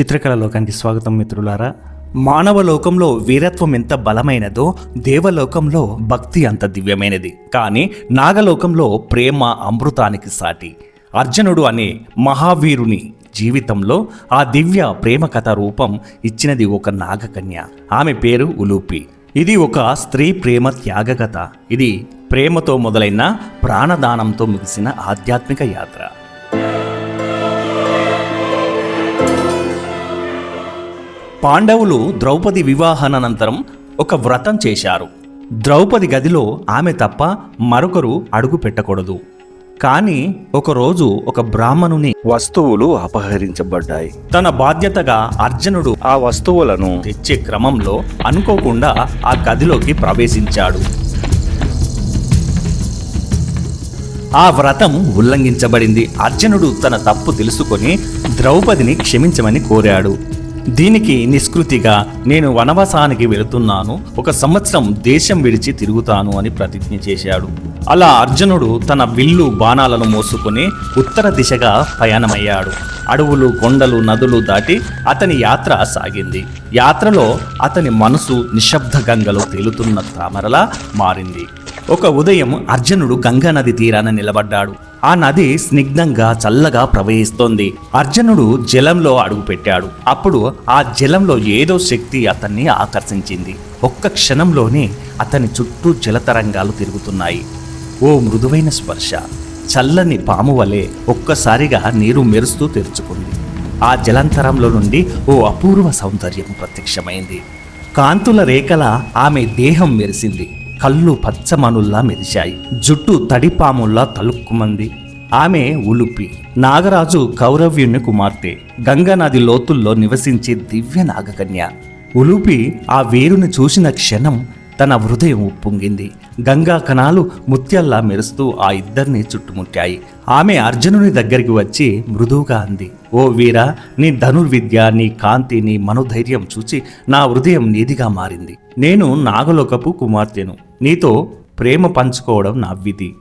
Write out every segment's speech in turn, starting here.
చిత్రకళ లోకానికి స్వాగతం మిత్రులారా. మానవ లోకంలో వీరత్వం ఎంత బలమైనదో దేవలోకంలో భక్తి అంత దివ్యమైనది. కానీ నాగలోకంలో ప్రేమ అమృతానికి సాటి. అర్జునుడు అనే మహావీరుని జీవితంలో ఆ దివ్య ప్రేమ కథ రూపం ఇచ్చినది ఒక నాగకన్య. ఆమె పేరు ఉలూపి. ఇది ఒక స్త్రీ ప్రేమ త్యాగ కథ. ఇది ప్రేమతో మొదలైన ప్రాణదానంతో ముగిసిన ఆధ్యాత్మిక యాత్ర. పాండవులు ద్రౌపది వివాహానంతరం ఒక వ్రతం చేశారు. ద్రౌపది గదిలో ఆమె తప్ప మరొకరు అడుగు పెట్టకూడదు. కానీ ఒకరోజు ఒక బ్రాహ్మణుని వస్తువులు అపహరించబడ్డాయి. తన బాధ్యతగా అర్జునుడు ఆ వస్తువులను తెచ్చే క్రమంలో అనుకోకుండా ఆ గదిలోకి ప్రవేశించాడు. ఆ వ్రతం ఉల్లంఘించబడింది. అర్జునుడు తన తప్పు తెలుసుకొని ద్రౌపదిని క్షమించమని కోరాడు. దీనికి నిష్కృతిగా నేను వనవాసానికి వెళుతున్నాను. ఒక సంవత్సరం దేశం విడిచి తిరుగుతాను అని ప్రతిజ్ఞ చేశాడు. అలా అర్జునుడు తన విల్లు బాణాలను మోసుకొని ఉత్తర దిశగా పయనమయ్యాడు. అడవులు కొండలు నదులు దాటి అతని యాత్ర సాగింది. యాత్రలో అతని మనసు నిశ్శబ్ద గంగలో తేలుతున్న తామరలా మారింది. ఒక ఉదయం అర్జునుడు గంగా నది తీరాన నిలబడ్డాడు. ఆ నది స్నిగ్ధంగా చల్లగా ప్రవహిస్తోంది. అర్జునుడు జలంలో అడుగుపెట్టాడు. అప్పుడు ఆ జలంలో ఏదో శక్తి అతన్ని ఆకర్షించింది. ఒక్క క్షణంలోనే అతని చుట్టూ జలతరంగాలు తిరుగుతున్నాయి. ఓ మృదువైన స్పర్శ. చల్లని పాము వలె ఒక్కసారిగా నీరు మెరుస్తూ తెరుచుకుంది. ఆ జలంతరంలో నుండి ఓ అపూర్వ సౌందర్యం ప్రత్యక్షమైంది. కాంతుల రేఖల ఆమె దేహం మెరిసింది. కళ్ళు పచ్చమనుల్లా మెరిశాయి. జుట్టు తడిపాముల్లా తలుక్కుమంది. ఆమె ఉలుపి. నాగరాజు కౌరవ్యుని కుమార్తె. గంగానది లోతుల్లో నివసించే దివ్య నాగకన్య. ఉలుపి ఆ వేరుని చూసిన క్షణం తన హృదయం ఉప్పొంగింది. గంగా కణాలు ముత్యాల్లా మెరుస్తూ ఆ ఇద్దరిని చుట్టుముట్టాయి. ఆమె అర్జునుని దగ్గరికి వచ్చి మృదువుగా అంది ఓ వీరా నీ ధనుర్విద్య నీ కాంతి నీ మనోధైర్యం చూచి నా హృదయం నీదిగా మారింది. నేను నాగలోకపు కుమార్తెను. నీతో ప్రేమ పంచుకోవడం నా విధి.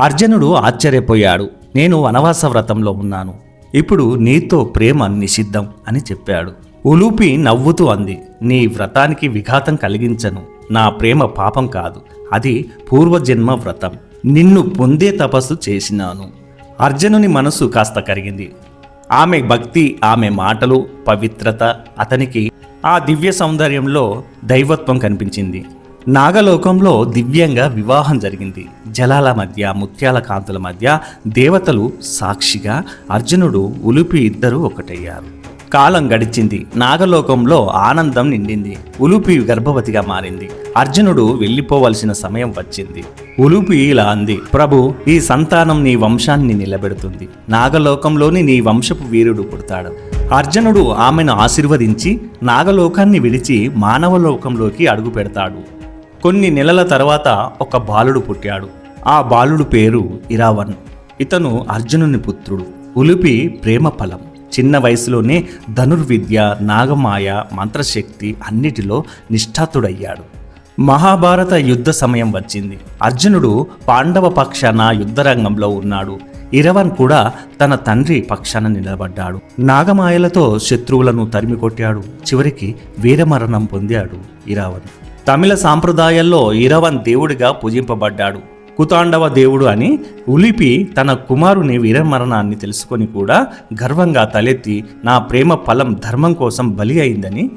అర్జునుడు ఆశ్చర్యపోయాడు నేను వనవాస వ్రతంలో ఉన్నాను. ఇప్పుడు నీతో ప్రేమ నిషిద్ధం అని చెప్పాడు. ఉలూపి నవ్వుతూ అంది నీ వ్రతానికి విఘాతం కలిగించను. నా ప్రేమ పాపం కాదు. అది పూర్వజన్మ వ్రతం. నిన్ను పొందే తపస్సు చేసినాను. అర్జునుని మనసు కాస్త కరిగింది. ఆమె భక్తి ఆమె మాటలు పవిత్రత అతనికి ఆ దివ్య సౌందర్యంలో దైవత్వం కనిపించింది. నాగలోకంలో దివ్యంగా వివాహం జరిగింది. జలాల మధ్య ముత్యాల కాంతుల మధ్య దేవతలు సాక్షిగా అర్జునుడు ఉలుపి ఇద్దరు ఒకటయ్యారు. కాలం గడిచింది. నాగలోకంలో ఆనందం నిండింది. ఉలుపి గర్భవతిగా మారింది. అర్జునుడు వెళ్ళిపోవలసిన సమయం వచ్చింది. ఉలుపి ఇలా అంది ప్రభు ఈ సంతానం నీ వంశాన్ని నిలబెడుతుంది. నాగలోకంలోని నీ వంశపు వీరుడు పుడతాడు. అర్జునుడు ఆమెను ఆశీర్వదించి నాగలోకాన్ని విడిచి మానవలోకంలోకి అడుగు పెడతాడు. కొన్ని నెలల తర్వాత ఒక బాలుడు పుట్టాడు. ఆ బాలుడు పేరు ఇరావన్ ఇతను అర్జునుని పుత్రుడు. ఉలుపి ప్రేమ ఫలం చిన్న వయసులోనే ధనుర్విద్య నాగమాయ మంత్రశక్తి అన్నిటిలో నిష్ఠాతుడయ్యాడు. మహాభారత యుద్ధ సమయం వచ్చింది. అర్జునుడు పాండవ పక్షాన యుద్ధరంగంలో ఉన్నాడు. ఇరవన్ కూడా తన తండ్రి పక్షాన నిలబడ్డాడు. నాగమాయలతో శత్రువులను తరిమి కొట్టాడు చివరికి వీరమరణం పొందాడు ఇరావన్ తమిళ సాంప్రదాయాల్లో ఇరవన్ దేవుడిగా పూజింపబడ్డాడు. కుతాండవ దేవుడు అని ఉలిపి తన కుమారుని వీరమరణాన్ని తెలుసుకొని కూడా గర్వంగా తలెత్తి నా ప్రేమ ఫలం ధర్మం కోసం బలి అయిందని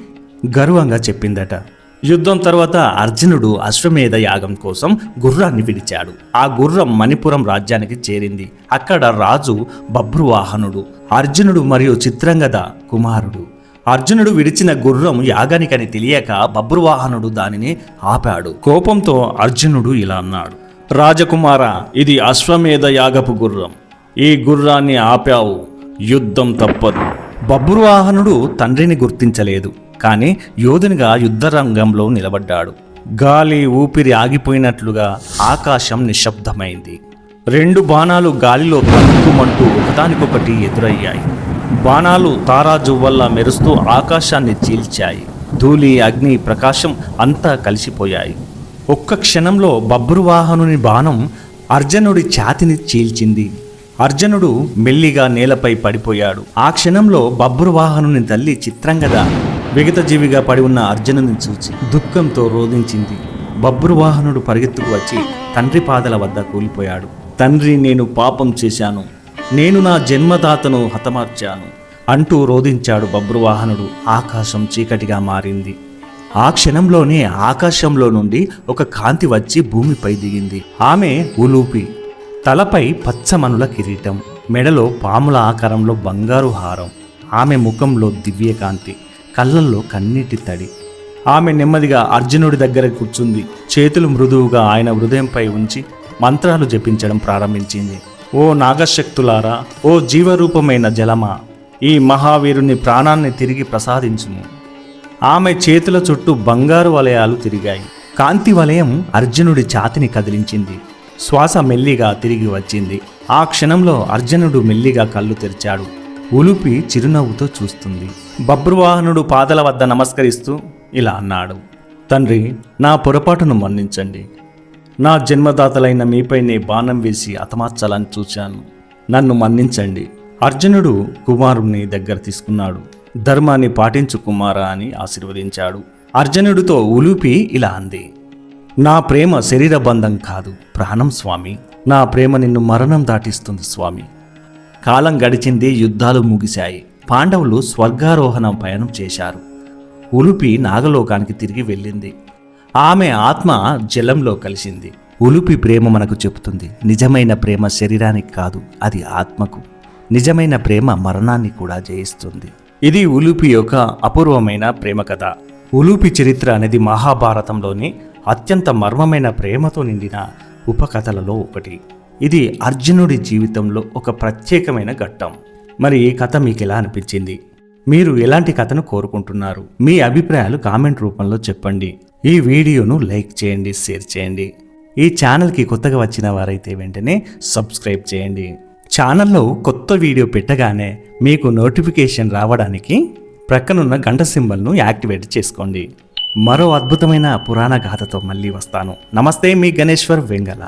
గర్వంగా చెప్పిందట. యుద్ధం తర్వాత అర్జునుడు అశ్వమేధ యాగం కోసం గుర్రాన్ని విడిచాడు. ఆ గుర్రం మణిపురం రాజ్యానికి చేరింది. అక్కడ రాజు బభ్రువాహనుడు అర్జునుడు మరియు చిత్రంగద కుమారుడు. అర్జునుడు విడిచిన గుర్రం యాగానికని తెలియక బభ్రువాహనుడు దానిని ఆపాడు. కోపంతో అర్జునుడు ఇలా అన్నాడు. రాజకుమార ఇది అశ్వమేధ యాగపు గుర్రం. ఈ గుర్రాన్ని ఆపావు యుద్ధం తప్పదు. బబ్రువాహనుడు తండ్రిని గుర్తించలేదు కానీ యోధునిగా యుద్ధరంగంలో నిలబడ్డాడు. గాలి ఊపిరి ఆగిపోయినట్లుగా ఆకాశం నిశ్శబ్దమైంది. రెండు బాణాలు గాలిలో తలుక్కుమంటూ ఒకదానికొకటి ఎదురయ్యాయి. బాణాలు తారాజువ్వల్ల మెరుస్తూ ఆకాశాన్ని చీల్చాయి. ధూళి అగ్ని ప్రకాశం అంతా కలిసిపోయాయి. ఒక్క క్షణంలో బబ్రువాహనుని బాణం అర్జునుడి ఛాతిని చీల్చింది. అర్జునుడు మెల్లిగా నేలపై పడిపోయాడు. ఆ క్షణంలో బబ్రువాహనుని తల్లి చిత్రంగద విగతజీవిగా పడి ఉన్న అర్జునుని చూచి దుఃఖంతో రోధించింది. బబ్రువాహనుడు పరిగెత్తుకు వచ్చి తండ్రి పాదల వద్ద కూలిపోయాడు. తండ్రి నేను పాపం చేశాను. నేను నా జన్మదాతను హతమార్చాను అంటూ రోధించాడు బబ్రువాహనుడు ఆకాశం చీకటిగా మారింది. ఆ క్షణంలోనే ఆకాశంలో నుండి ఒక కాంతి వచ్చి భూమిపై దిగింది. ఆమె ఉలూపి. తలపై పచ్చమనుల కిరీటం. మెడలో పాముల ఆకారంలో బంగారు హారం. ఆమె ముఖంలో దివ్యకాంతి కళ్ళల్లో కన్నీటి తడి. ఆమె నెమ్మదిగా అర్జునుడి దగ్గర కూర్చుంది. చేతులు మృదువుగా ఆయన హృదయంపై ఉంచి మంత్రాలు జపించడం ప్రారంభించింది. ఓ నాగశక్తులారా ఓ జీవరూపమైన జలమా ఈ మహావీరుని ప్రాణాన్ని తిరిగి ప్రసాదించుము. ఆమె చేతుల చుట్టూ బంగారు వలయాలు తిరిగాయి. కాంతి వలయం అర్జునుడి ఛాతిని కదిలించింది. శ్వాస మెల్లిగా తిరిగి వచ్చింది. ఆ క్షణంలో అర్జునుడు మెల్లిగా కళ్ళు తెరిచాడు. ఉలుపి చిరునవ్వుతో చూస్తుంది. బబ్రువాహనుడు పాదల వద్ద నమస్కరిస్తూ ఇలా అన్నాడు. తండ్రి నా పొరపాటును మన్నించండి. నా జన్మదాతలైన మీపైనే బాణం వేసి అతమార్చాలని చూశాను నన్ను మన్నించండి. అర్జునుడు కుమారుణ్ణి దగ్గర తీసుకున్నాడు. ధర్మాన్ని పాటించు కుమారా అని ఆశీర్వదించాడు. అర్జునుడితో ఉలుపి ఇలా అంది నా ప్రేమ శరీర బంధం కాదు ప్రాణం స్వామి. నా ప్రేమ నిన్ను మరణం దాటిస్తుంది స్వామి. కాలం గడిచింది యుద్ధాలు ముగిశాయి. పాండవులు స్వర్గారోహణ పయనం చేశారు. ఉలుపి నాగలోకానికి తిరిగి వెళ్ళింది. ఆమె ఆత్మ జలంలో కలిసింది. ఉలుపి ప్రేమ మనకు చెబుతుంది నిజమైన ప్రేమ శరీరానికి కాదు అది ఆత్మకు. నిజమైన ప్రేమ మరణాన్ని కూడా జయిస్తుంది. ఇది ఉలూపి యొక్క అపూర్వమైన ప్రేమ కథ. ఉలూపి చరిత్ర అనేది మహాభారతంలోని అత్యంత మర్మమైన ప్రేమతో నిండిన ఉపకథలలో ఒకటి. ఇది అర్జునుడి జీవితంలో ఒక ప్రత్యేకమైన ఘట్టం. మరి ఈ కథ మీకు ఎలా అనిపించింది? మీరు ఎలాంటి కథను కోరుకుంటున్నారు? మీ అభిప్రాయాలు కామెంట్ రూపంలో చెప్పండి. ఈ వీడియోను లైక్ చేయండి షేర్ చేయండి. ఈ ఛానల్కి కొత్తగా వచ్చిన వారైతే వెంటనే సబ్స్క్రైబ్ చేయండి. ఛానల్లో కొత్త వీడియో పెట్టగానే మీకు నోటిఫికేషన్ రావడానికి ప్రక్కనున్న గంట సింబల్ను యాక్టివేట్ చేసుకోండి. మరో అద్భుతమైన పురాణ గాథతో మళ్ళీ వస్తాను. నమస్తే మీ గణేశ్వర్ వెంగళ.